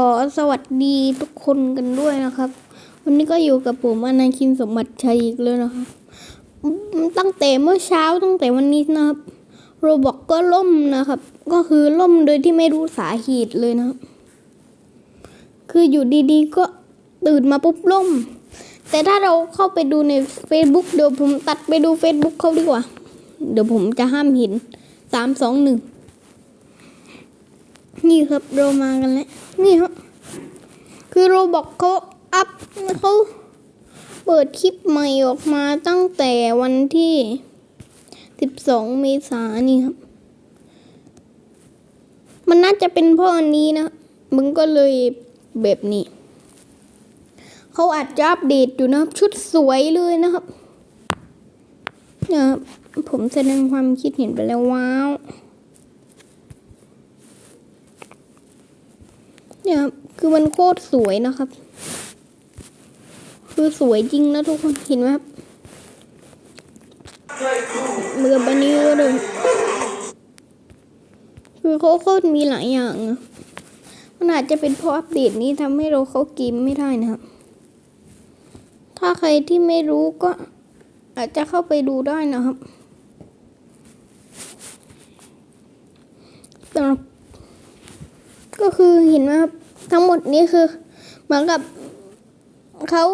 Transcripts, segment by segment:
อสวัสดีทุกคนกันด้วยนะครับ วันนี้ก็อยู่กับผมอนาคินสมบัติชัยอีกแล้วนะครับ ตั้งแต่เมื่อเช้าตั้งแต่วันนี้นะครับโรบอกก็ล่มนะครับ ก็คือล่มโดยที่ไม่รู้สาเหตุเลยนะครับ คืออยู่ดีๆ ก็ตื่นมาปุ๊บล่ม แต่ถ้าเราเข้าไปดูใน Facebook เดี๋ยวผมตัดไปดู Facebook เขาดีกว่า เดี๋ยวผมจะห้ามเห็นสามสองหนึ่ง นี่ครับเรามากันแล้วนี่ครับ คือโรบอกเขาอัพเขาเปิดคลิปใหม่ออกมาตั้งแต่วันที่สิบสองเมษายนนี่ครับ มันน่าจะเป็นเพราะอันนี้นะมึงก็เลยแบบนี้ เขาอาจจะอัปเดตอยู่นะครับ ชุดสวยเลยนะครับเนี่ยครับผมแสดงความคิดเห็นไปแล้วว้าว เนี่ยครับคือมันโคตรสวยนะครับ คือสวยจริงนะทุกคนเห็นไหมครับเมื่อบันนี้ก็เลยคือเขาโคตรมีหลายอย่างอะมันอาจจะเป็นเพราะอัปเดตนี้ทำให้เราเข้าเกมไม่ได้นะครับ ถ้าใครที่ไม่รู้ก็อาจจะเข้าไปดูได้นะครับก็คือเห็นไหมครับ ทั้งหมดนี้คือ เหมือนกับเขา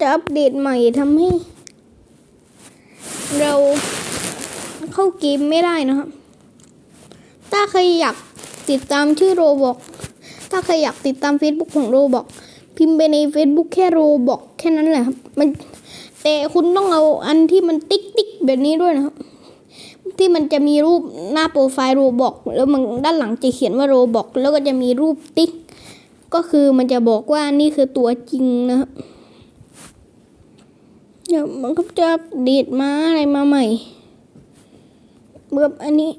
จะอัปเดตใหม่ทำให้ เราเข้าเกมไม่ได้นะครับ ถ้าใครอยากติดตามชื่อโรบอก ถ้าใครอยากติดตาม Facebook ของโรบอก พิมพ์ไปใน Facebook แค่โรบอกแค่นั้นแหละครับ มัน แต่คุณต้องเอาอันที่มันติ๊กติ๊กแบบนี้ด้วยนะครับ ที่มันจะมีรูปหน้าโปรไฟล์โรบอกแล้วมันด้านหลังจะเขียนว่าโรบอกแล้วก็จะมีรูปติ๊ก ก็คือมันจะบอกว่านี่คือตัวจริงนะครับเดี๋ยวมันก็จะอัปเดมาอะไรมาใหม่เมื่ออันนี้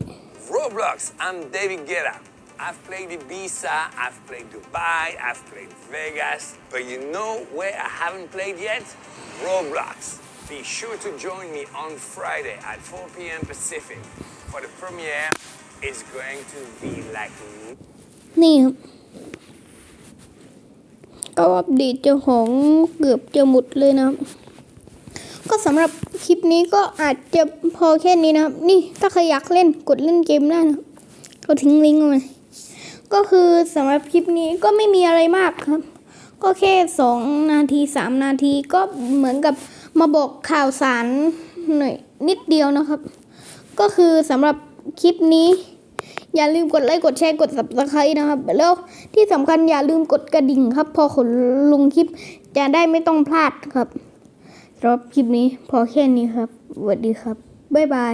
Roblox, I'm David Guetta. I've played Ibiza, I've played Dubai, I've played Vegas, but you know where I haven't played yet? Roblox. Be sure to join me on Friday at 4 p.m. Pacific for the premiere. It's going to be like นี่ครับก็อัปเดตเจ้าของเกือบจะหมดเลยนะครับ ก็สำหรับคลิปนี้ก็อาจจะพอแค่นี้นะครับ นี่ถ้าใครอยากเล่นกดเล่นเกมได้นะครับเขาทิ้งลิงก์เอาไว้ก็คือสำหรับคลิปนี้ก็ไม่มีอะไรมากครับ ก็แค่สองนาทีสามนาทีก็เหมือนกับมาบอกข่าวสารหน่อยนิดเดียวนะครับ ก็คือสำหรับคลิปนี้ อย่าลืมกดไลค์กดแชร์กด subscribe นะครับ แล้วที่สำคัญอย่าลืมกดกระดิ่งครับ พอขนลงคลิปจะได้ไม่ต้องพลาดครับสำหรับคลิปนี้พอแค่นี้ครับสวัสดีครับบ๊ายบาย